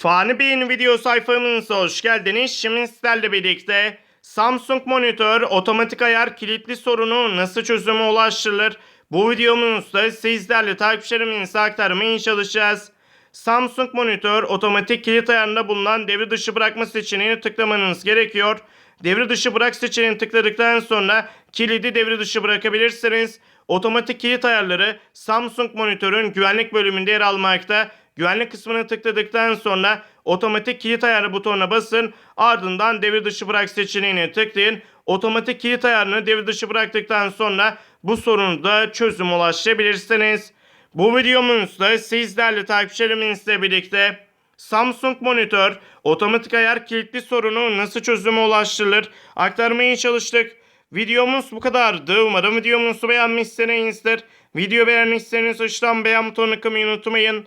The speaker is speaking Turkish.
Fani Bey'in video sayfamıza hoş geldiniz. Şimdi sizlerle birlikte Samsung monitör otomatik ayar kilitli sorunu nasıl çözüme ulaştırılır? Bu videomuzda sizlerle takipçilerimize aktarmaya çalışacağız. Samsung monitör otomatik kilit ayarında bulunan devre dışı bırakma seçeneğini tıklamanız gerekiyor. Devre dışı bırak seçeneğini tıkladıktan sonra kilidi devre dışı bırakabilirsiniz. Otomatik kilit ayarları Samsung monitörün güvenlik bölümünde yer almakta. Güvenlik kısmına tıkladıktan sonra otomatik kilit ayarı butonuna basın. Ardından devre dışı bırak seçeneğine tıklayın. Otomatik kilit ayarını devre dışı bıraktıktan sonra bu sorunu da çözüm ulaşabilirsiniz. Bu videomuzda sizlerle takipçilerimizle birlikte Samsung monitör otomatik ayar kilitli sorunu nasıl çözüme ulaştırılır aktarmaya çalıştık. Videomuz bu kadardı. Umarım videomuzu beğenmişsinizdir. Video beğenmişseniz aşağıdan beğen butonuna kılmayı unutmayın.